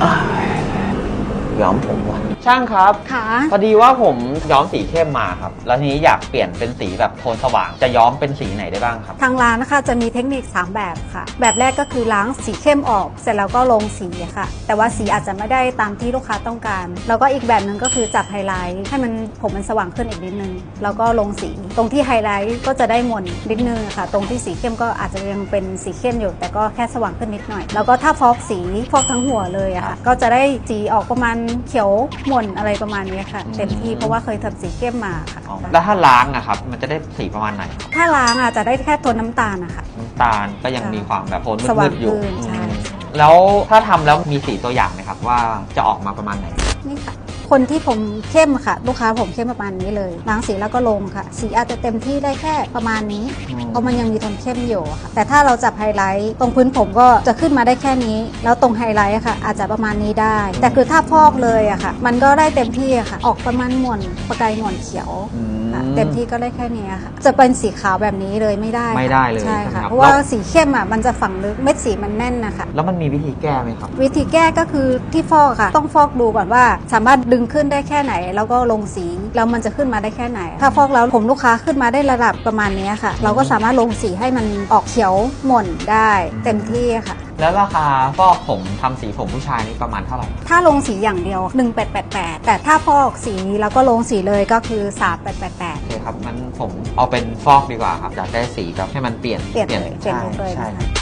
All right. ย้อมผมว่ะช่างครับ ค่ะ พอดีว่าผมย้อมสีเข้มมาครับ แล้วทีนี้อยากเปลี่ยนเป็นสีแบบโทนสว่าง จะย้อมเป็นสีไหนได้บ้างครับ ทางร้านนะคะจะมีเทคนิค 3 แบบค่ะ แบบแรกก็คือล้างสีเข้มออก เสร็จแล้วก็ลงสีค่ะ แต่ว่าสีอาจจะไม่ได้ตามที่ลูกค้าต้องการ แล้วก็อีกแบบหนึ่งก็คือจับไฮไลท์ให้มันผมมันสว่างขึ้นอีกนิดนึง แล้วก็ลงสี ตรงที่ไฮไลท์ก็จะได้มนนิดนึงค่ะ ตรงที่สีเข้มก็อาจจะยังเป็นสีเข้มอยู่ แต่ก็แค่สว่างขึ้นนิดหน่อย แล้วก็ถ้าฟอกสีฟอกทั้งหัวเลยอะค่ะ ก็จะได้สีออกประมาณเขียวหม่นอะไรประมาณนี้ค่ะ เต็มที่เพราะว่าเคยทำสีเข้มมาค่ะ อ๋อแล้วถ้าล้างนะครับ มันจะได้สีประมาณไหนถ้าล้างอาจจะได้แค่โทนน้ำตาลนะคะ น้ำตาลก็ยังมีความแบบโทนสว่ามืงดๆอยู่ขึ้นใช่ อืมแล้วถ้าทำแล้วมีสีตัวอย่างไหมครับ ว่าจะออกมาประมาณไหน นี่ค่ะ คนที่ผมเข้มค่ะ ลูกค้าผมเข้มประมาณนี้เลยล้างสีแล้วก็ลงค่ะ สีอาจจะเต็มที่ได้แค่ประมาณนี้อืมเพราะมันยังมีโทนเข้มอยู่อะค่ะ แต่ถ้าเราจับไฮไลท์ตรงพื้นผมก็จะขึ้นมาได้แค่นี้ แล้วตรงไฮไลท์อะค่ะ อาจจะประมาณนี้ได้ แต่คือถ้าพอกเลยอะค่ะ มันก็ได้เต็มที่อะค่ะ ออกประมาณหม่นประกายหม่นเขียวอืมค่ะเต็มที่ก็ได้แค่นี้อะค่ะ จะเป็นสีขาวแบบนี้เลยไม่ได้ค่ะไม่ได้เลยใช่ใช่ไหมค่ะครับเพราะว่าสีเข้มอะมันจะฝังลึกเม็ดสีมันแน่นนะคะแล้วมันมีวิธีแก้ไหมครับ วิธีแก้ก็คือที่ฟอกค่ะ ต้องฟอกดูก่อนว่า สามารถดึงขึ้นได้แค่ไหน แล้วก็ลงสีแล้วมันจะขึ้นมาได้แค่ไหน ถ้าฟอกแล้วผมลูกค้าขึ้นมาได้ระดับประมาณนี้ค่ะ เราก็สามารถลงสีให้มันออกเขียวหม่นได้เต็มที่ค่ะแล้วราคาฟอกผมทำสีผมผู้ชายนี่ประมาณเท่าไหร่ ถ้าลงสีอย่างเดียว 1888 แต่ถ้าฟอกสีแล้วก็ลงสีเลยก็คือ 3888 โอเคครับงั้นผมเอาเป็นฟอกดีกว่าครับอยากได้สีแบบให้มันเปลี่ยนเปลี่ยนเลยเปลี่ยนใช่ลุคเลยใช่นะคะ